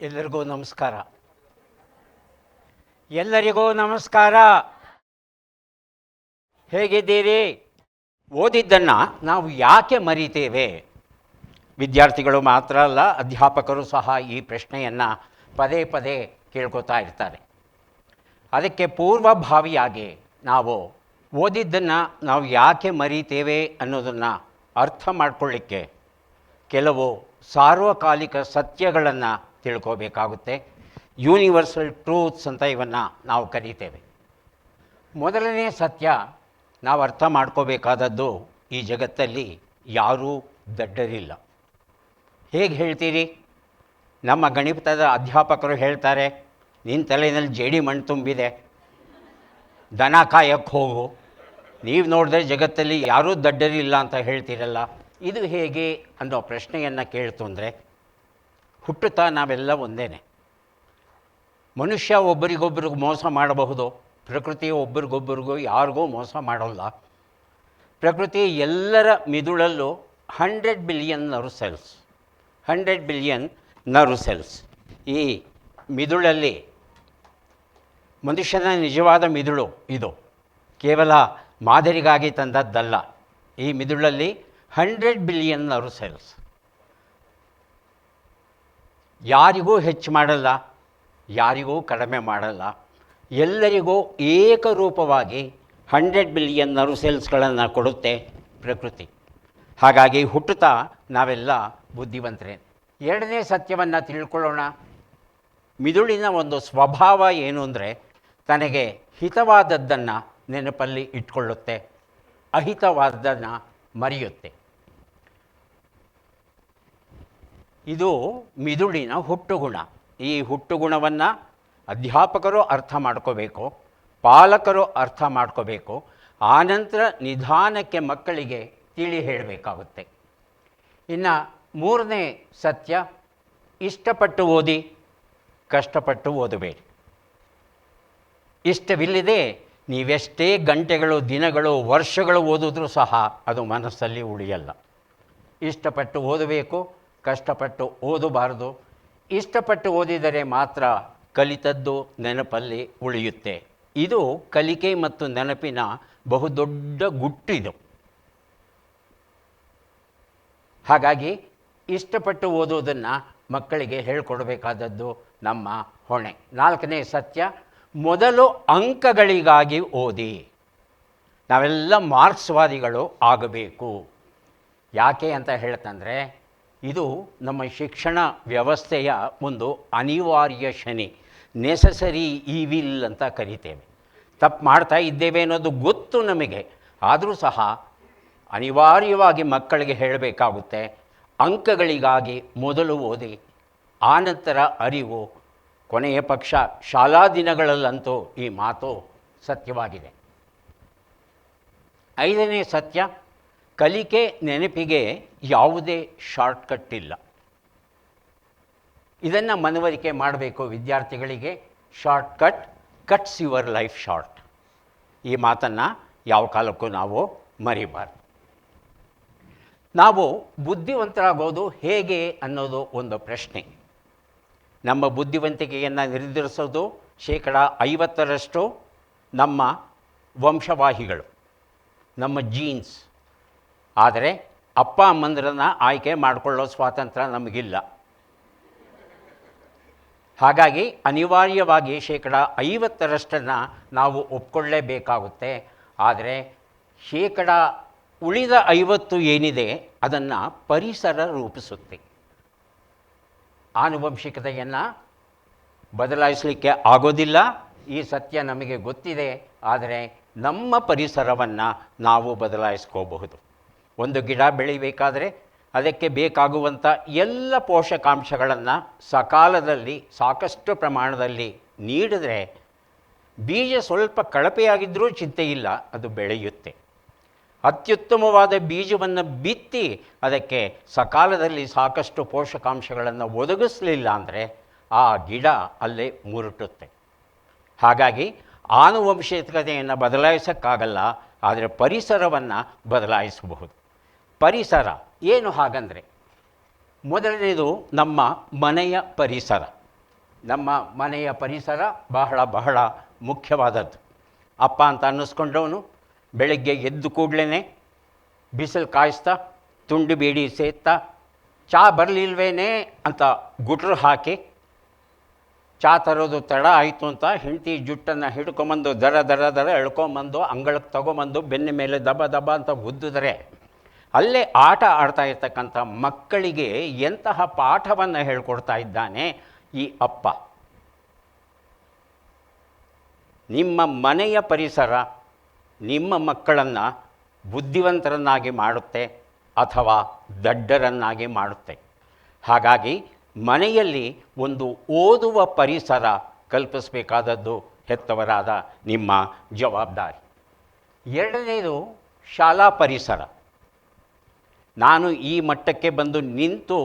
ಎಲ್ಲರಿಗೂ ನಮಸ್ಕಾರ. ಎಲ್ಲರಿಗೂ ನಮಸ್ಕಾರ. ಹೇಗಿದ್ದೀರಿ? ಓದಿದ್ದನ್ನು ನಾವು ಯಾಕೆ ಮರಿತೇವೆ? ವಿದ್ಯಾರ್ಥಿಗಳು ಮಾತ್ರ ಅಲ್ಲ, ಅಧ್ಯಾಪಕರು ಸಹ ಈ ಪ್ರಶ್ನೆಯನ್ನು ಪದೇ ಪದೇ ಕೇಳ್ಕೊತಾ ಇರ್ತಾರೆ. ಅದಕ್ಕೆ ಪೂರ್ವಭಾವಿಯಾಗಿ ನಾವು ಓದಿದ್ದನ್ನು ನಾವು ಯಾಕೆ ಮರಿತೇವೆ ಅನ್ನೋದನ್ನು ಅರ್ಥ ಮಾಡಿಕೊಳ್ಳಿಕ್ಕೆ ಕೆಲವು ಸಾರ್ವಕಾಲಿಕ ಸತ್ಯಗಳನ್ನು ತಿಳ್ಕೋಬೇಕಾಗುತ್ತೆ. ಯೂನಿವರ್ಸಲ್ ಟ್ರೂತ್ಸ್ ಅಂತ ಇವನ್ನು ನಾವು ಕರೀತೇವೆ. ಮೊದಲನೇ ಸತ್ಯ ನಾವು ಅರ್ಥ ಮಾಡ್ಕೋಬೇಕಾದದ್ದು ಈ ಜಗತ್ತಲ್ಲಿ ಯಾರೂ ದಡ್ಡರಿಲ್ಲ. ಹೇಗೆ ಹೇಳ್ತೀರಿ? ನಮ್ಮ ಗಣಿತದ ಅಧ್ಯಾಪಕರು ಹೇಳ್ತಾರೆ ನಿನ್ನ ತಲೆಯಲ್ಲಿ ಜೇಡಿ ಮಣ್ಣು ತುಂಬಿದೆ. ದನ ಕಾಯಕ್ಕೆ ಹೋಗು. ನೀವು ನೋಡಿದ್ರೆ ಜಗತ್ತಲ್ಲಿ ಯಾರೂ ದಡ್ಡರಿಲ್ಲ ಅಂತ ಹೇಳ್ತೀರಲ್ಲ? ಇದು ಹೇಗೆ ಅನ್ನೋ ಪ್ರಶ್ನೆಯನ್ನು ಕೇಳ್ತು ಅಂದರೆ ಹುಟ್ಟುತ್ತಾ ನಾವೆಲ್ಲ ಒಂದೇನೆ. ಮನುಷ್ಯ ಒಬ್ಬರಿಗೊಬ್ಬರಿಗೂ ಮೋಸ ಮಾಡಬಹುದು ಪ್ರಕೃತಿ ಒಬ್ಬರಿಗೊಬ್ಬರಿಗೂ ಯಾರಿಗೂ ಮೋಸ ಮಾಡೋಲ್ಲ. ಪ್ರಕೃತಿ ಎಲ್ಲರ ಮಿದುಳಲ್ಲೂ hundred billion nerve cells hundred billion nerve cells ಈ ಮಿದುಳಲ್ಲಿ ಮನುಷ್ಯನ ನಿಜವಾದ ಮಿದುಳು ಇದು. ಕೇವಲ ಮಾದರಿಗಾಗಿ ತಂದದ್ದಲ್ಲ. ಈ ಮಿದುಳಲ್ಲಿ ಹಂಡ್ರೆಡ್ ಬಿಲಿಯನ್ ನರ್ವ್ ಸೆಲ್ಸ್ ಯಾರಿಗೂ ಹೆಚ್ಚು ಮಾಡಲ್ಲ, ಯಾರಿಗೂ ಕಡಿಮೆ ಮಾಡಲ್ಲ. ಎಲ್ಲರಿಗೂ ಏಕರೂಪವಾಗಿ ಹಂಡ್ರೆಡ್ ಬಿಲಿಯನ್ ನರ್ವ್ ಸೆಲ್ಸ್ಗಳನ್ನು ಕೊಡುತ್ತೆ ಪ್ರಕೃತಿ. ಹಾಗಾಗಿ ಹುಟ್ಟುತ್ತಾ ನಾವೆಲ್ಲ ಬುದ್ಧಿವಂತರೇ. ಎರಡನೇ ಸತ್ಯವನ್ನು ತಿಳ್ಕೊಳ್ಳೋಣ. ಮಿದುಳಿನ ಒಂದು ಸ್ವಭಾವ ಏನು ಅಂದರೆ ತನಗೆ ಹಿತವಾದದ್ದನ್ನು ನೆನಪಲ್ಲಿ ಇಟ್ಕೊಳ್ಳುತ್ತೆ, ಅಹಿತವಾದದ್ದನ್ನು ಮರೆಯುತ್ತೆ. ಇದು ಮಿದುಳಿನ ಹುಟ್ಟುಗುಣ. ಈ ಹುಟ್ಟುಗುಣವನ್ನು ಅಧ್ಯಾಪಕರು ಅರ್ಥ ಮಾಡ್ಕೋಬೇಕು, ಪಾಲಕರು ಅರ್ಥ ಮಾಡ್ಕೋಬೇಕು. ಆನಂತರ ನಿಧಾನಕ್ಕೆ ಮಕ್ಕಳಿಗೆ ತಿಳಿ ಹೇಳಬೇಕಾಗುತ್ತೆ. ಇನ್ನು ಮೂರನೇ ಸತ್ಯ, ಇಷ್ಟಪಟ್ಟು ಓದಿ, ಕಷ್ಟಪಟ್ಟು ಓದಬೇಡಿ. ಇಷ್ಟವಿಲ್ಲದೆ ನೀವೆಷ್ಟೇ ಗಂಟೆಗಳು, ದಿನಗಳು, ವರ್ಷಗಳು ಓದಿದ್ರೂ ಸಹ ಅದು ಮನಸ್ಸಲ್ಲಿ ಉಳಿಯಲ್ಲ. ಇಷ್ಟಪಟ್ಟು ಓದಬೇಕು ಕಷ್ಟಪಟ್ಟು ಓದಬಾರದು. ಇಷ್ಟಪಟ್ಟು ಓದಿದರೆ ಮಾತ್ರ ಕಲಿತದ್ದು ನೆನಪಲ್ಲಿ ಉಳಿಯುತ್ತೆ. ಇದು ಕಲಿಕೆ ಮತ್ತು ನೆನಪಿನ ಬಹುದೊಡ್ಡ ಗುಟ್ಟಿದು. ಹಾಗಾಗಿ ಇಷ್ಟಪಟ್ಟು ಓದೋದನ್ನು ಮಕ್ಕಳಿಗೆ ಹೇಳಿಕೊಡಬೇಕಾದದ್ದು ನಮ್ಮ ಹೊಣೆ. ನಾಲ್ಕನೇ ಸತ್ಯ, ಮೊದಲು ಅಂಕಗಳಿಗಾಗಿ ಓದಿ. ನಾವೆಲ್ಲ ಮಾರ್ಕ್ಸ್ವಾದಿಗಳು ಆಗಬೇಕು. ಯಾಕೆ ಅಂತ ಹೇಳ್ತಂದರೆ ಇದು ನಮ್ಮ ಶಿಕ್ಷಣ ವ್ಯವಸ್ಥೆಯ ಒಂದು ಅನಿವಾರ್ಯ ಶನಿ. ನೆಸಸರಿ ಈವಿಲ್ ಅಂತ ಕರಿತೇವೆ. ತಪ್ಪು ಮಾಡ್ತಾ ಇದ್ದೇವೆ ಅನ್ನೋದು ಗೊತ್ತು ನಮಗೆ. ಆದರೂ ಸಹ ಅನಿವಾರ್ಯವಾಗಿ ಮಕ್ಕಳಿಗೆ ಹೇಳಬೇಕಾಗುತ್ತೆ. ಅಂಕಗಳಿಗಾಗಿ ಮೊದಲು ಓದಿ, ಆನಂತರ ಅರಿವು. ಕೊನೆಯ ಪಕ್ಷ ಶಾಲಾ ದಿನಗಳಲ್ಲಂತೂ ಈ ಮಾತು ಸತ್ಯವಾಗಿದೆ. ಐದನೇ ಸತ್ಯ ಕಲಿಕೆ ನೆನಪಿಗೆ ಯಾವುದೇ ಶಾರ್ಟ್ಕಟ್ ಇಲ್ಲ. ಇದನ್ನು ಮನವರಿಕೆ ಮಾಡಬೇಕು ವಿದ್ಯಾರ್ಥಿಗಳಿಗೆ. Shortcut cuts your life short ಈ ಮಾತನ್ನು ಯಾವ ಕಾಲಕ್ಕೂ ನಾವು ಮರಿಬಾರ್ದು. ನಾವು ಬುದ್ಧಿವಂತರಾಗೋದು ಹೇಗೆ ಅನ್ನೋದು ಒಂದು ಪ್ರಶ್ನೆ. ನಮ್ಮ ಬುದ್ಧಿವಂತಿಕೆಯನ್ನು ನಿರ್ಧರಿಸೋದು ಶೇಕಡ ಐವತ್ತರಷ್ಟು ನಮ್ಮ ವಂಶವಾಹಿಗಳು, ನಮ್ಮ ಜೀನ್ಸ್ ಆದರೆ ಅಪ್ಪ ಅಮ್ಮಂದ್ರನ್ನು ಆಯ್ಕೆ ಮಾಡಿಕೊಳ್ಳೋ ಸ್ವಾತಂತ್ರ್ಯ ನಮಗಿಲ್ಲ. ಹಾಗಾಗಿ ಅನಿವಾರ್ಯವಾಗಿ ಶೇಕಡ ಐವತ್ತರಷ್ಟನ್ನು ನಾವು ಒಪ್ಕೊಳ್ಳೇಬೇಕಾಗುತ್ತೆ. ಆದರೆ ಶೇಕಡ ಉಳಿದ ಐವತ್ತು ಏನಿದೆ ಅದನ್ನು ಪರಿಸರ ರೂಪಿಸುತ್ತೆ. ಆನುವಂಶಿಕತೆಯನ್ನು ಬದಲಾಯಿಸಲಿಕ್ಕೆ ಆಗೋದಿಲ್ಲ. ಈ ಸತ್ಯ ನಮಗೆ ಗೊತ್ತಿದೆ. ಆದರೆ ನಮ್ಮ ಪರಿಸರವನ್ನು ನಾವು ಬದಲಾಯಿಸ್ಕೋಬಹುದು. ಒಂದು ಗಿಡ ಬೆಳಿಬೇಕಾದರೆ ಅದಕ್ಕೆ ಬೇಕಾಗುವಂಥ ಎಲ್ಲ ಪೋಷಕಾಂಶಗಳನ್ನು ಸಕಾಲದಲ್ಲಿ ಸಾಕಷ್ಟು ಪ್ರಮಾಣದಲ್ಲಿ ನೀಡಿದರೆ ಬೀಜ ಸ್ವಲ್ಪ ಕಳಪೆಯಾಗಿದ್ದರೂ ಚಿಂತೆ ಇಲ್ಲ, ಅದು ಬೆಳೆಯುತ್ತೆ. ಅತ್ಯುತ್ತಮವಾದ ಬೀಜವನ್ನು ಬಿತ್ತಿ ಅದಕ್ಕೆ ಸಕಾಲದಲ್ಲಿ ಸಾಕಷ್ಟು ಪೋಷಕಾಂಶಗಳನ್ನು ಒದಗಿಸಲಿಲ್ಲ ಅಂದರೆ ಆ ಗಿಡ ಅಲ್ಲೇ ಮುರುಟುತ್ತೆ. ಹಾಗಾಗಿ ಆನುವಂಶಿಕತೆಯನ್ನು ಬದಲಾಯಿಸೋಕ್ಕಾಗಲ್ಲ, ಆದರೆ ಪರಿಸರವನ್ನು ಬದಲಾಯಿಸಬಹುದು. ಪರಿಸರ. ಏನು ಹಾಗಂದರೆ, ಮೊದಲನೇದು ನಮ್ಮ ಮನೆಯ ಪರಿಸರ. ನಮ್ಮ ಮನೆಯ ಪರಿಸರ ಬಹಳ ಬಹಳ ಮುಖ್ಯವಾದದ್ದು. ಅಪ್ಪ ಅಂತ ಅನ್ನಿಸ್ಕೊಂಡವನು, ಬೆಳಗ್ಗೆ ಎದ್ದು ಕೂಡಲೇ ಬಿಸಿಲು ಕಾಯಿಸ್ತಾ, ತುಂಡು ಬೇಡಿ ಸೇತ್ತಾ ಚಾ ಬರಲಿಲ್ವೇನೆ ಅಂತ ಗುಟ್ರು ಹಾಕಿ, ಚಾ ತರೋದು ತಡ ಆಯಿತು ಅಂತ ಹೆಂಡತಿ ಜುಟ್ಟನ್ನು ಹಿಡ್ಕೊಂಬಂದು ದರ ದರ ದರ ಎಳ್ಕೊಂಬಂದು ಅಂಗಳಕ್ಕೆ ತಗೊಂಬಂದು ಬೆನ್ನ ಮೇಲೆ ದಬ ದಬ ಅಂತ ಉದ್ದಿದ್ರೆ ಅಲ್ಲೇ ಆಟ ಆಡ್ತಾ ಇರ್ತಕ್ಕಂಥ ಮಕ್ಕಳಿಗೆ ಎಂತಹ ಪಾಠವನ್ನು ಹೇಳ್ಕೊಡ್ತಾ ಇದ್ದಾನೆ ಈ ಅಪ್ಪ. ನಿಮ್ಮ ಮನೆಯ ಪರಿಸರ, ನಿಮ್ಮ ಮಕ್ಕಳನ್ನು ಬುದ್ಧಿವಂತರನ್ನಾಗಿ ಮಾಡುತ್ತೆ ಅಥವಾ ದಡ್ಡರನ್ನಾಗಿ ಮಾಡುತ್ತೆ. ಹಾಗಾಗಿ ಮನೆಯಲ್ಲಿ ಒಂದು ಓದುವ ಪರಿಸರ ಕಲ್ಪಿಸಬೇಕಾದದ್ದು ಹೆತ್ತವರಾದ ನಿಮ್ಮ ಜವಾಬ್ದಾರಿ. ಎರಡನೇದು ಶಾಲಾ ಪರಿಸರ. ನಾನು ಈ ಮಟ್ಟಕ್ಕೆ ಬಂದು ನಿಂತು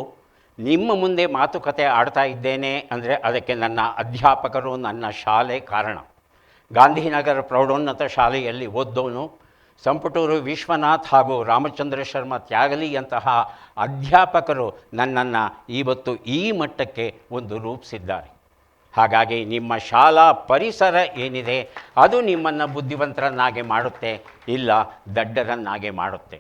ನಿಮ್ಮ ಮುಂದೆ ಮಾತುಕತೆ ಆಡ್ತಾ ಇದ್ದೇನೆ ಅಂದರೆ ಅದಕ್ಕೆ ನನ್ನ ಅಧ್ಯಾಪಕರು, ನನ್ನ ಶಾಲೆ ಕಾರಣ. ಗಾಂಧಿನಗರ ಪ್ರೌಢೋನ್ನತ ಶಾಲೆಯಲ್ಲಿ ಓದ್ದವನು, ಸಂಪುಟೂರು ವಿಶ್ವನಾಥ್ ಹಾಗೂ ರಾಮಚಂದ್ರ ಶರ್ಮ ತ್ಯಾಗಲಿಯಂತಹ ಅಧ್ಯಾಪಕರು ನನ್ನನ್ನು ಇವತ್ತು ಈ ಮಟ್ಟಕ್ಕೆ ಒಂದು ರೂಪಿಸಿದ್ದಾರೆ. ಹಾಗಾಗಿ ನಿಮ್ಮ ಶಾಲಾ ಪರಿಸರ ಏನಿದೆ ಅದು ನಿಮ್ಮನ್ನು ಬುದ್ಧಿವಂತರನ್ನಾಗೆ ಮಾಡುತ್ತೆ, ಇಲ್ಲ ದಡ್ಡರನ್ನಾಗೆ ಮಾಡುತ್ತೆ.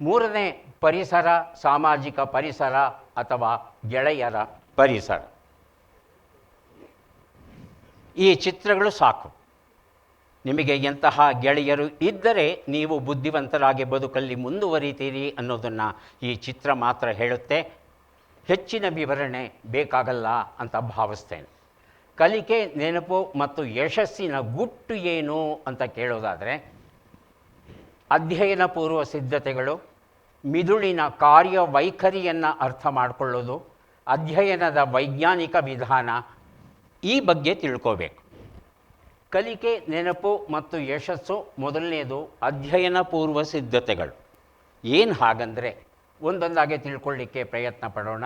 ಮೂರನೇ ಪರಿಸರ, ಸಾಮಾಜಿಕ ಪರಿಸರ ಅಥವಾ ಗೆಳೆಯರ ಪರಿಸರ. ಈ ಚಿತ್ರಗಳು ಸಾಕು. ನಿಮಗೆ ಎಂತಹ ಗೆಳೆಯರು ಇದ್ದರೆ ನೀವು ಬುದ್ಧಿವಂತರಾಗಿ ಬದುಕಲ್ಲಿ ಮುಂದುವರಿತೀರಿ ಅನ್ನೋದನ್ನು ಈ ಚಿತ್ರ ಮಾತ್ರ ಹೇಳುತ್ತೆ. ಹೆಚ್ಚಿನ ವಿವರಣೆ ಬೇಕಾಗಲ್ಲ ಅಂತ ಭಾವಿಸ್ತೇನೆ. ಕಲಿಕೆ ನೆನಪು ಮತ್ತು ಯಶಸ್ಸಿನ ಗುಟ್ಟು ಏನು ಅಂತ ಕೇಳೋದಾದರೆ ಅಧ್ಯಯನ ಪೂರ್ವ ಸಿದ್ಧತೆಗಳು, ಮಿದುಳಿನ ಕಾರ್ಯವೈಖರಿಯನ್ನು ಅರ್ಥ ಮಾಡಿಕೊಳ್ಳೋದು, ಅಧ್ಯಯನದ ವೈಜ್ಞಾನಿಕ ವಿಧಾನ ಈ ಬಗ್ಗೆ ತಿಳ್ಕೋಬೇಕು. ಕಲಿಕೆ, ನೆನಪು ಮತ್ತು ಯಶಸ್ಸು ಮೊದಲನೇದು ಅಧ್ಯಯನ ಪೂರ್ವ ಸಿದ್ಧತೆಗಳು. ಏನು ಹಾಗಂದರೆ, ಒಂದೊಂದಾಗೆ ತಿಳ್ಕೊಳ್ಳಿಕ್ಕೆ ಪ್ರಯತ್ನ ಪಡೋಣ.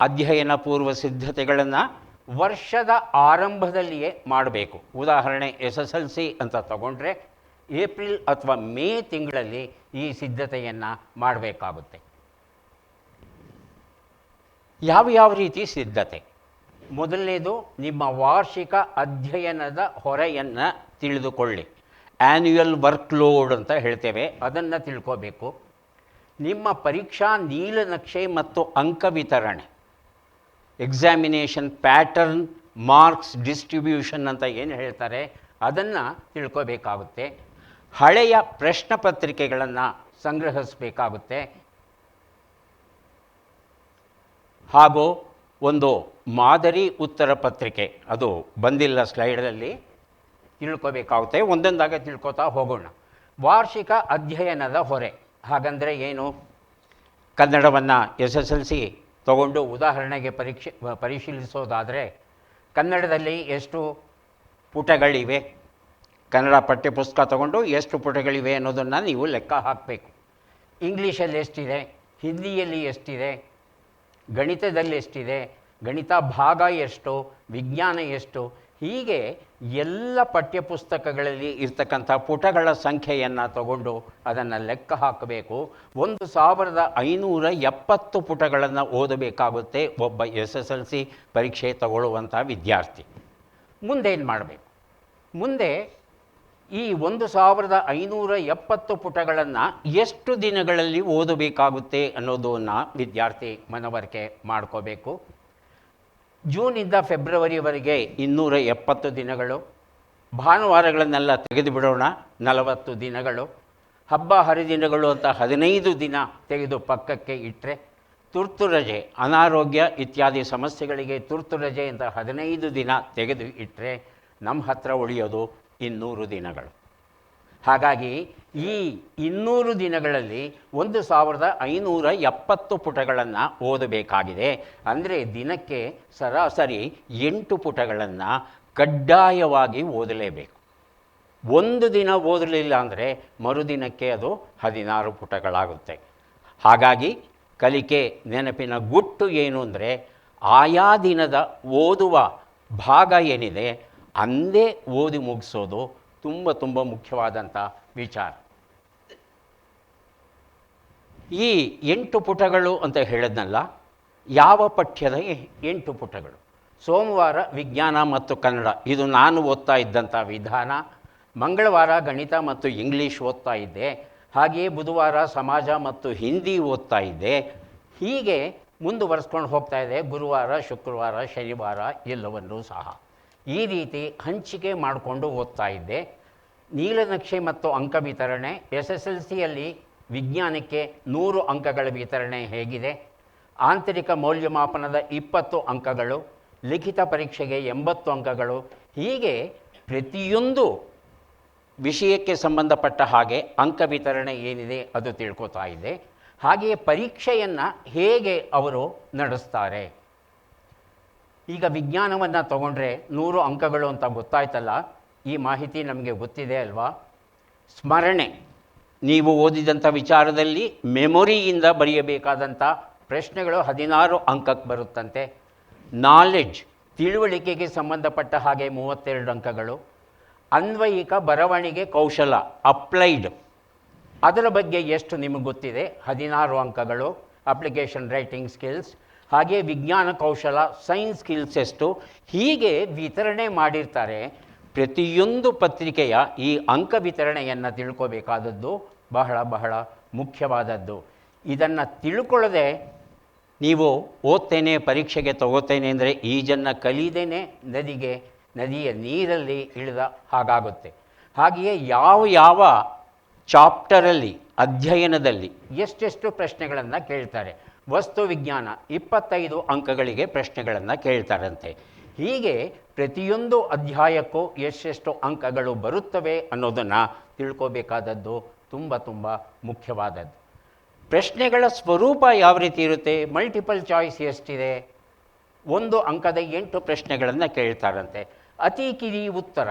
ಅಧ್ಯಯನ ಪೂರ್ವ ಸಿದ್ಧತೆಗಳನ್ನು ವರ್ಷದ ಆರಂಭದಲ್ಲಿಯೇ ಮಾಡಬೇಕು. ಉದಾಹರಣೆ ಎಸ್ ಎಸ್ ಎಲ್ ಸಿ ಅಂತ ತಗೊಂಡ್ರೆ ಏಪ್ರಿಲ್ ಅಥವಾ ಮೇ ತಿಂಗಳಲ್ಲಿ ಈ ಸಿದ್ಧತೆಯನ್ನು ಮಾಡಬೇಕಾಗುತ್ತೆ. ಯಾವ ಯಾವ ರೀತಿ ಸಿದ್ಧತೆ? ಮೊದಲನೇದು, ನಿಮ್ಮ ವಾರ್ಷಿಕ ಅಧ್ಯಯನದ ಹೊರೆಯನ್ನು ತಿಳಿದುಕೊಳ್ಳಿ. ಆ್ಯನ್ಯುಯಲ್ ವರ್ಕ್ಲೋಡ್ ಅಂತ ಹೇಳ್ತೇವೆ, ಅದನ್ನು ತಿಳ್ಕೋಬೇಕು. ನಿಮ್ಮ ಪರೀಕ್ಷಾ ನೀಲನಕ್ಷೆ ಮತ್ತು ಅಂಕ ವಿತರಣೆ. ಎಕ್ಸಾಮಿನೇಷನ್ ಪ್ಯಾಟರ್ನ್ ಮಾರ್ಕ್ಸ್ ಡಿಸ್ಟ್ರಿಬ್ಯೂಷನ್ ಅಂತ ಏನು ಹೇಳ್ತಾರೆ, ಅದನ್ನು ತಿಳ್ಕೋಬೇಕಾಗುತ್ತೆ. ಹಳೆಯ ಪ್ರಶ್ನೆ ಪತ್ರಿಕೆಗಳನ್ನು ಸಂಗ್ರಹಿಸಬೇಕಾಗುತ್ತೆ. ಹಾಗೂ ಒಂದು ಮಾದರಿ ಉತ್ತರ ಪತ್ರಿಕೆ, ಅದು ಬಂದಿಲ್ಲ ಸ್ಲೈಡಲ್ಲಿ ತಿಳ್ಕೋಬೇಕಾಗುತ್ತೆ. ಒಂದೊಂದಾಗೆ ತಿಳ್ಕೊತಾ ಹೋಗೋಣ. ವಾರ್ಷಿಕ ಅಧ್ಯಯನದ ಹೊರೆ. ಹಾಗಂದರೆ ಏನು? ಕನ್ನಡವನ್ನು ಎಸ್ ಎಸ್ ಎಲ್ ಸಿ ತಗೊಂಡು ಉದಾಹರಣೆಗೆ ಪರೀಕ್ಷೆ, ಪರಿಶೀಲಿಸೋದಾದರೆ ಕನ್ನಡದಲ್ಲಿ ಎಷ್ಟು ಪುಟಗಳಿವೆ? ಕನ್ನಡ ಪಠ್ಯಪುಸ್ತಕ ತಗೊಂಡು ಎಷ್ಟು ಪುಟಗಳಿವೆ ಅನ್ನೋದನ್ನು ನೀವು ಲೆಕ್ಕ ಹಾಕಬೇಕು. ಇಂಗ್ಲೀಷಲ್ಲಿ ಎಷ್ಟಿದೆ? ಹಿಂದಿಯಲ್ಲಿ ಎಷ್ಟಿದೆ? ಗಣಿತದಲ್ಲಿ ಎಷ್ಟಿದೆ? ಗಣಿತ ಭಾಗ ಎಷ್ಟು? ವಿಜ್ಞಾನ ಎಷ್ಟು? ಹೀಗೆ ಎಲ್ಲ ಪಠ್ಯಪುಸ್ತಕಗಳಲ್ಲಿ ಇರ್ತಕ್ಕಂಥ ಪುಟಗಳ ಸಂಖ್ಯೆಯನ್ನು ತಗೊಂಡು ಅದನ್ನು ಲೆಕ್ಕ ಹಾಕಬೇಕು. ಒಂದು ಸಾವಿರದ ಐನೂರ ಎಪ್ಪತ್ತು ಪುಟಗಳನ್ನು ಓದಬೇಕಾಗುತ್ತೆ ಒಬ್ಬ ಎಸ್ ಎಸ್ ಎಲ್ ಸಿ ಪರೀಕ್ಷೆ ತಗೊಳ್ಳುವಂಥ ವಿದ್ಯಾರ್ಥಿ. ಮುಂದೇನು ಮಾಡಬೇಕು? ಮುಂದೆ ಈ ಒಂದು ಸಾವಿರದ ಐನೂರ ಎಪ್ಪತ್ತು ಪುಟಗಳನ್ನು ಎಷ್ಟು ದಿನಗಳಲ್ಲಿ ಓದಬೇಕಾಗುತ್ತೆ ಅನ್ನೋದನ್ನು ವಿದ್ಯಾರ್ಥಿ ಮನವರಿಕೆ ಮಾಡ್ಕೋಬೇಕು. ಜೂನಿಂದ ಫೆಬ್ರವರಿವರೆಗೆ ಇನ್ನೂರ ಎಪ್ಪತ್ತು ದಿನಗಳು, ಭಾನುವಾರಗಳನ್ನೆಲ್ಲ ತೆಗೆದುಬಿಡೋಣ, ನಲವತ್ತು ದಿನಗಳು, ಹಬ್ಬ ಹರಿದಿನಗಳು ಅಂತ ಹದಿನೈದು ದಿನ ತೆಗೆದು ಪಕ್ಕಕ್ಕೆ ಇಟ್ಟರೆ ತುರ್ತು ರಜೆ, ಅನಾರೋಗ್ಯ ಇತ್ಯಾದಿ ಸಮಸ್ಯೆಗಳಿಗೆ ತುರ್ತು ರಜೆ ಅಂತ ಹದಿನೈದು ದಿನ ತೆಗೆದು ಇಟ್ಟರೆ ನಮ್ಮ ಹತ್ರ ಉಳಿಯೋದು ಇನ್ನೂರು ದಿನಗಳು. ಹಾಗಾಗಿ ಈ ಇನ್ನೂರು ದಿನಗಳಲ್ಲಿ ಒಂದು ಸಾವಿರದ ಐನೂರ ಎಪ್ಪತ್ತು ಪುಟಗಳನ್ನು ಓದಬೇಕಾಗಿದೆ. ಅಂದರೆ ದಿನಕ್ಕೆ ಸರಾಸರಿ ಎಂಟು ಪುಟಗಳನ್ನು ಕಡ್ಡಾಯವಾಗಿ ಓದಲೇಬೇಕು. ಒಂದು ದಿನ ಓದಲಿಲ್ಲ ಅಂದರೆ ಮರುದಿನಕ್ಕೆ ಅದು ಹದಿನಾರು ಪುಟಗಳಾಗುತ್ತೆ. ಹಾಗಾಗಿ ಕಲಿಕೆ ನೆನಪಿನ ಗುಟ್ಟು ಏನು ಅಂದರೆ ಆಯಾ ದಿನದ ಓದುವ ಭಾಗ ಏನಿದೆ ಅಂದೇ ಓದಿ ಮುಗಿಸೋದು ತುಂಬ ತುಂಬ ಮುಖ್ಯವಾದಂಥ ವಿಚಾರ. ಈ ಎಂಟು ಪುಟಗಳು ಅಂತ ಹೇಳಿದ್ನಲ್ಲ, ಯಾವ ಪಠ್ಯದ ಎಂಟು ಪುಟಗಳು? ಸೋಮವಾರ ವಿಜ್ಞಾನ ಮತ್ತು ಕನ್ನಡ, ಇದು ನಾನು ಓದ್ತಾ ಇದ್ದಂಥ ವಿಧಾನ. ಮಂಗಳವಾರ ಗಣಿತ ಮತ್ತು ಇಂಗ್ಲೀಷ್ ಓದ್ತಾ ಇದ್ದೆ. ಹಾಗೆಯೇ ಬುಧವಾರ ಸಮಾಜ ಮತ್ತು ಹಿಂದಿ ಓದ್ತಾ ಇದ್ದೆ. ಹೀಗೆ ಮುಂದುವರೆಸ್ಕೊಂಡು ಹೋಗ್ತಾ ಇದೆ ಗುರುವಾರ, ಶುಕ್ರವಾರ, ಶನಿವಾರ ಎಲ್ಲವನ್ನೂ ಸಹ. ಈ ರೀತಿ ಹಂಚಿಕೆ ಮಾಡಿಕೊಂಡು ಓದ್ತಾ ಇದ್ದೆ. ನೀಲನಕ್ಷೆ ಮತ್ತು ಅಂಕ ವಿತರಣೆ, ಎಸ್ ಎಸ್ ಎಲ್ ಸಿಯಲ್ಲಿ ವಿಜ್ಞಾನಕ್ಕೆ ನೂರು ಅಂಕಗಳ ವಿತರಣೆ ಹೇಗಿದೆ. ಆಂತರಿಕ ಮೌಲ್ಯಮಾಪನದ ಇಪ್ಪತ್ತು ಅಂಕಗಳು, ಲಿಖಿತ ಪರೀಕ್ಷೆಗೆ ಎಂಬತ್ತು ಅಂಕಗಳು. ಹೀಗೆ ಪ್ರತಿಯೊಂದು ವಿಷಯಕ್ಕೆ ಸಂಬಂಧಪಟ್ಟ ಹಾಗೆ ಅಂಕ ವಿತರಣೆ ಏನಿದೆ ಅದು ತಿಳ್ಕೊತಾ ಇದೆ ಹಾಗೆಯೇ ಪರೀಕ್ಷೆಯನ್ನು ಹೇಗೆ ಅವರು ನಡೆಸ್ತಾರೆ? ಈಗ ವಿಜ್ಞಾನವನ್ನು ತಗೊಂಡ್ರೆ ನೂರು ಅಂಕಗಳು ಅಂತ ಗೊತ್ತಾಯ್ತಲ್ಲ, ಈ ಮಾಹಿತಿ ನಮಗೆ ಗೊತ್ತಿದೆ ಅಲ್ವಾ? ಸ್ಮರಣೆ. ನೀವು ಓದಿದಂಥ ವಿಚಾರದಲ್ಲಿ ಮೆಮೊರಿಯಿಂದ ಬರೆಯಬೇಕಾದಂಥ ಪ್ರಶ್ನೆಗಳು ಹದಿನಾರು ಅಂಕಕ್ಕೆ ಬರುತ್ತಂತೆ. ನಾಲೆಡ್ಜ್, ತಿಳುವಳಿಕೆಗೆ ಸಂಬಂಧಪಟ್ಟ ಹಾಗೆ ಮೂವತ್ತೆರಡು ಅಂಕಗಳು. ಅನ್ವಯಿಕ ಬರವಣಿಗೆ ಕೌಶಲ, ಅಪ್ಲೈಡ್. ಅದರ ಬಗ್ಗೆ ಎಷ್ಟು ನಿಮಗೆ ಗೊತ್ತಿದೆ? ಹದಿನಾರು ಅಂಕಗಳು, ಅಪ್ಲಿಕೇಶನ್ ರೈಟಿಂಗ್ ಸ್ಕಿಲ್ಸ್ ಹಾಗೆ ವಿಜ್ಞಾನ ಕೌಶಲ ಸೈನ್ಸ್ ಸ್ಕಿಲ್ಸ್ ಎಷ್ಟು ಹೀಗೆ ವಿತರಣೆ ಮಾಡಿರ್ತಾರೆ. ಪ್ರತಿಯೊಂದು ಪತ್ರಿಕೆಯ ಈ ಅಂಕ ವಿತರಣೆಯನ್ನು ತಿಳ್ಕೋಬೇಕಾದದ್ದು ಬಹಳ ಬಹಳ ಮುಖ್ಯವಾದದ್ದು. ಇದನ್ನು ತಿಳ್ಕೊಳ್ಳದೆ ನೀವು ಓದ್ತೇನೆ, ಪರೀಕ್ಷೆಗೆ ತಗೋತೇನೆ ಅಂದರೆ ಈಜನ್ನು ಕಲಿದೇನೆ ನದಿಗೆ, ನದಿಯ ನೀರಲ್ಲಿ ಇಳಿದ ಹಾಗಾಗುತ್ತೆ. ಹಾಗೆಯೇ ಯಾವ ಯಾವ ಚಾಪ್ಟರಲ್ಲಿ, ಅಧ್ಯಯನದಲ್ಲಿ ಎಷ್ಟೆಷ್ಟು ಪ್ರಶ್ನೆಗಳನ್ನು ಕೇಳ್ತಾರೆ. ವಸ್ತು ವಿಜ್ಞಾನ ಇಪ್ಪತ್ತೈದು ಅಂಕಗಳಿಗೆ ಪ್ರಶ್ನೆಗಳನ್ನು ಕೇಳ್ತಾರಂತೆ. ಹೀಗೆ ಪ್ರತಿಯೊಂದು ಅಧ್ಯಾಯಕ್ಕೂ ಎಷ್ಟೆಷ್ಟು ಅಂಕಗಳು ಬರುತ್ತವೆ ಅನ್ನೋದನ್ನು ತಿಳ್ಕೋಬೇಕಾದದ್ದು ತುಂಬ ತುಂಬ ಮುಖ್ಯವಾದದ್ದು. ಪ್ರಶ್ನೆಗಳ ಸ್ವರೂಪ ಯಾವ ರೀತಿ ಇರುತ್ತೆ? ಮಲ್ಟಿಪಲ್ ಚಾಯ್ಸ್ ಎಷ್ಟಿದೆ? ಒಂದು ಅಂಕದ ಎಂಟು ಪ್ರಶ್ನೆಗಳನ್ನು ಕೇಳ್ತಾರಂತೆ. ಅತಿ ಕಿರಿ ಉತ್ತರ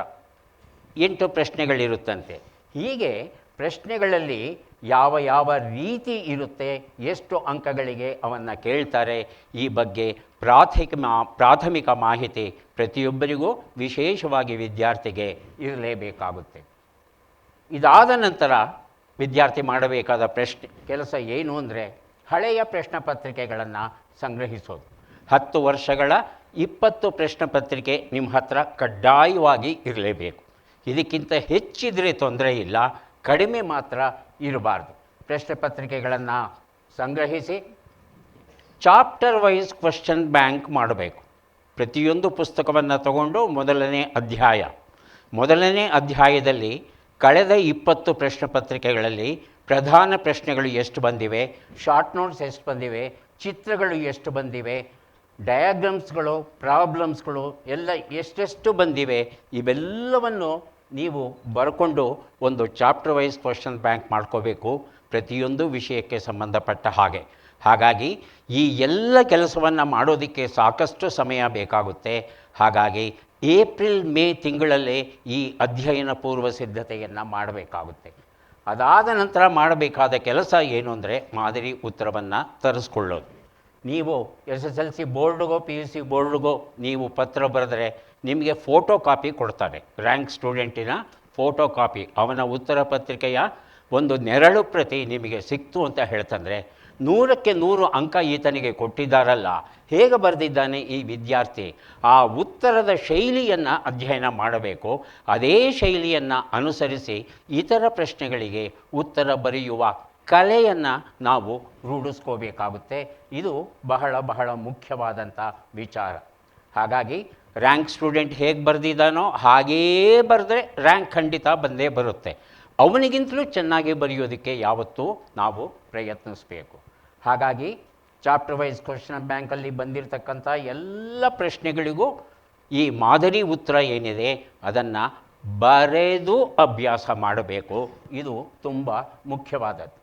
ಎಂಟು ಪ್ರಶ್ನೆಗಳಿರುತ್ತಂತೆ. ಹೀಗೆ ಪ್ರಶ್ನೆಗಳಲ್ಲಿ ಯಾವ ಯಾವ ರೀತಿ ಇರುತ್ತೆ, ಎಷ್ಟು ಅಂಕಗಳಿಗೆ ಅವನ್ನು ಕೇಳ್ತಾರೆ, ಈ ಬಗ್ಗೆ ಪ್ರಾಥಮಿಕ ಮಾ, ಪ್ರಾಥಮಿಕ ಮಾಹಿತಿ ಪ್ರತಿಯೊಬ್ಬರಿಗೂ ವಿಶೇಷವಾಗಿ ವಿದ್ಯಾರ್ಥಿಗೆ ಇರಲೇಬೇಕಾಗುತ್ತೆ. ಇದಾದ ನಂತರ ವಿದ್ಯಾರ್ಥಿ ಮಾಡಬೇಕಾದ ಪ್ರಶ್ನೆ, ಕೆಲಸ ಏನು ಅಂದರೆ ಹಳೆಯ ಪ್ರಶ್ನೆ ಪತ್ರಿಕೆಗಳನ್ನು ಸಂಗ್ರಹಿಸೋದು. ಹತ್ತು ವರ್ಷಗಳ ಇಪ್ಪತ್ತು ಪ್ರಶ್ನೆ ಪತ್ರಿಕೆ ನಿಮ್ಮ ಹತ್ರ ಕಡ್ಡಾಯವಾಗಿ ಇರಲೇಬೇಕು. ಇದಕ್ಕಿಂತ ಹೆಚ್ಚಿದ್ರೆ ತೊಂದರೆ ಇಲ್ಲ, ಕಡಿಮೆ ಮಾತ್ರ ಇರಬಾರ್ದು. ಪ್ರಶ್ನೆ ಪತ್ರಿಕೆಗಳನ್ನು ಸಂಗ್ರಹಿಸಿ ಚಾಪ್ಟರ್ ವೈಸ್ ಕ್ವಶನ್ ಬ್ಯಾಂಕ್ ಮಾಡಬೇಕು. ಪ್ರತಿಯೊಂದು ಪುಸ್ತಕವನ್ನು ತಗೊಂಡು ಮೊದಲನೇ ಅಧ್ಯಾಯ. ಮೊದಲನೇ ಅಧ್ಯಾಯದಲ್ಲಿ ಕಳೆದ ಇಪ್ಪತ್ತು ಪ್ರಶ್ನೆ ಪತ್ರಿಕೆಗಳಲ್ಲಿ ಪ್ರಧಾನ ಪ್ರಶ್ನೆಗಳು ಎಷ್ಟು ಬಂದಿವೆ, ಶಾರ್ಟ್ ನೋಟ್ಸ್ ಎಷ್ಟು ಬಂದಿವೆ, ಚಿತ್ರಗಳು ಎಷ್ಟು ಬಂದಿವೆ, ಡಯಾಗ್ರಾಮ್ಸ್ಗಳು, ಪ್ರಾಬ್ಲಮ್ಸ್ಗಳು ಎಲ್ಲ ಎಷ್ಟೆಷ್ಟು ಬಂದಿವೆ, ಇವೆಲ್ಲವನ್ನು ನೀವು ಬರ್ಕೊಂಡು ಒಂದು ಚಾಪ್ಟರ್ ವೈಸ್ ಕ್ವಶನ್ ಬ್ಯಾಂಕ್ ಮಾಡ್ಕೋಬೇಕು ಪ್ರತಿಯೊಂದು ವಿಷಯಕ್ಕೆ ಸಂಬಂಧಪಟ್ಟ ಹಾಗೆ. ಹಾಗಾಗಿ ಈ ಎಲ್ಲ ಕೆಲಸವನ್ನು ಮಾಡೋದಕ್ಕೆ ಸಾಕಷ್ಟು ಸಮಯ ಬೇಕಾಗುತ್ತೆ. ಹಾಗಾಗಿ ಏಪ್ರಿಲ್, ಮೇ ತಿಂಗಳಲ್ಲೇ ಈ ಅಧ್ಯಯನ ಪೂರ್ವ ಸಿದ್ಧತೆಯನ್ನು ಮಾಡಬೇಕಾಗುತ್ತೆ. ಅದಾದ ನಂತರ ಮಾಡಬೇಕಾದ ಕೆಲಸ ಏನು ಅಂದರೆ ಮಾದರಿ ಉತ್ತರವನ್ನು ತರಿಸ್ಕೊಳ್ಳೋದು. ನೀವು ಎಸ್ ಎಸ್ ಎಲ್ ಸಿ ಬೋರ್ಡ್ಗೋ, ಪಿ ಯು ಸಿ ಬೋರ್ಡ್ಗೋ ನೀವು ಪತ್ರ ಬರೆದ್ರೆ ನಿಮಗೆ ಫೋಟೋ ಕಾಪಿ ಕೊಡ್ತಾರೆ ರ್ಯಾಂಕ್ ಸ್ಟೂಡೆಂಟಿನ ಫೋಟೋ ಕಾಪಿ ಅವನ ಉತ್ತರ ಪತ್ರಿಕೆಯ ಒಂದು ನೆರಳು ಪ್ರತಿ ನಿಮಗೆ ಸಿಕ್ತು ಅಂತ ಹೇಳ್ತಂದರೆ, ನೂರಕ್ಕೆ ನೂರು ಅಂಕ ಈತನಿಗೆ ಕೊಟ್ಟಿದ್ದಾರಲ್ಲ, ಹೇಗೆ ಬರೆದಿದ್ದಾನೆ ಈ ವಿದ್ಯಾರ್ಥಿ? ಆ ಉತ್ತರದ ಶೈಲಿಯನ್ನು ಅಧ್ಯಯನ ಮಾಡಬೇಕು. ಅದೇ ಶೈಲಿಯನ್ನು ಅನುಸರಿಸಿ ಇತರ ಪ್ರಶ್ನೆಗಳಿಗೆ ಉತ್ತರ ಬರೆಯುವ ಕಲೆಯನ್ನು ನಾವು ರೂಢಿಸ್ಕೋಬೇಕಾಗುತ್ತೆ. ಇದು ಬಹಳ ಬಹಳ ಮುಖ್ಯವಾದಂಥ ವಿಚಾರ. ಹಾಗಾಗಿ ರ್ಯಾಂಕ್ ಸ್ಟೂಡೆಂಟ್ ಹೇಗೆ ಬರೆದಿದ್ದಾನೋ ಹಾಗೇ ಬರೆದ್ರೆ ರ್ಯಾಂಕ್ ಖಂಡಿತ ಬಂದೇ ಬರುತ್ತೆ. ಅವನಿಗಿಂತಲೂ ಚೆನ್ನಾಗಿ ಬರೆಯೋದಕ್ಕೆ ಯಾವತ್ತೂ ನಾವು ಪ್ರಯತ್ನಿಸಬೇಕು. ಹಾಗಾಗಿ ಚಾಪ್ಟರ್ ವೈಸ್ ಕ್ವಶನ್ ಬ್ಯಾಂಕಲ್ಲಿ ಬಂದಿರತಕ್ಕಂಥ ಎಲ್ಲ ಪ್ರಶ್ನೆಗಳಿಗೂ ಈ ಮಾದರಿ ಉತ್ತರ ಏನಿದೆ ಅದನ್ನು ಬರೆದು ಅಭ್ಯಾಸ ಮಾಡಬೇಕು. ಇದು ತುಂಬ ಮುಖ್ಯವಾದದ್ದು.